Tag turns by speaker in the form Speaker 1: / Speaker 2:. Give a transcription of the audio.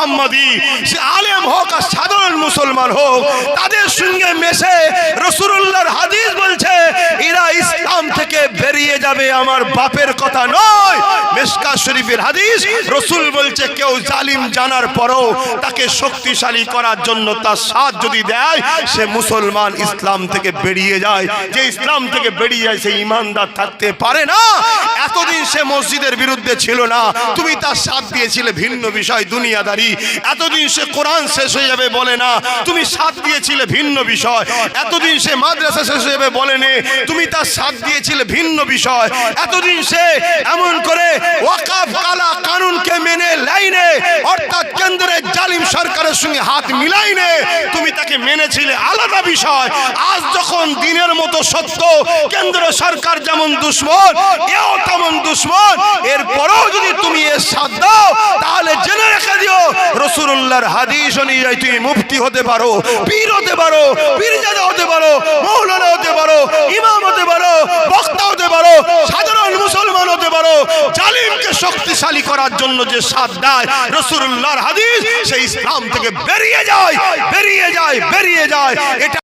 Speaker 1: মোহাম্মদী, সে আলেম হোক আর সাধারণ মুসলমান হোক, তাদের সঙ্গে মেশে রসুল্লাহর হাদিস বলছে, এরা ইসলাম থেকে বেরিয়ে যাবে আমার বাপের কথা নয়। মেসকা শরীফের হাদিস, রসুল বলছে, কেউ জালিম জানার পরও তাকে শক্তিশালী করার জন্য তার সাথ যদি দেয়, সে মুসলমান ইসলাম থেকে বেরিয়ে যায়। যে ইসলাম থেকে বেরিয়ে যায়, সে ইমানদার থাকতে পারে না। এতদিন সে মসজিদের বিরুদ্ধে ছিল না। তুমি তার সাথ দিয়েছিলে ভিন্ন বিষয়, দুনিয়াদারি। এতদিন সে কোরআন শেষ হয়ে যাবে বলে না। তুমি সাথ দিয়েছিলে ভিন্ন বিষয়। এতদিন সে মাদ্রাসা শেষ হয়ে যাবে বলে নে। তুমি তার সাথ দিয়েছিলে ভিন্ন বিষয়। এতদিন সে এমন করে ওয়াকাফ, কালা, কানুনকে মেনে লাইনে অর্থাৎ কেন্দ্রের জালিম সরকারের সঙ্গে হাত মিলাইনে তুমি তাকে মেনেছিলে আলাদা বিষয়। আজ যখন দিনের মতো সত্য, কেন্দ্র সরকার যেমন দুশ্মন, এও তেমন দুশ্মন। এরপরেও যদি তুমি এর সাথ দাও, তাহলে জেনে রেখে দিও রসুল্লাহর হাদিস অনুযায়ী তুমি মুফতি হতে পারো, পীর হতে পারো, পীরজাদা হতে পারো, মৌলানা হতে পারো, ইমাম হতে পারো, বক্তা হতে পারো, সাধারণ মুসলমান হতে পারো। জালিমকে শক্তিশালী করার জন্য যে সাথ দেয় রসুল্লাহর হাদিস, সেই ইসলাম থেকে বেরিয়ে যায়। যায় বেরিয়ে যায়। এটা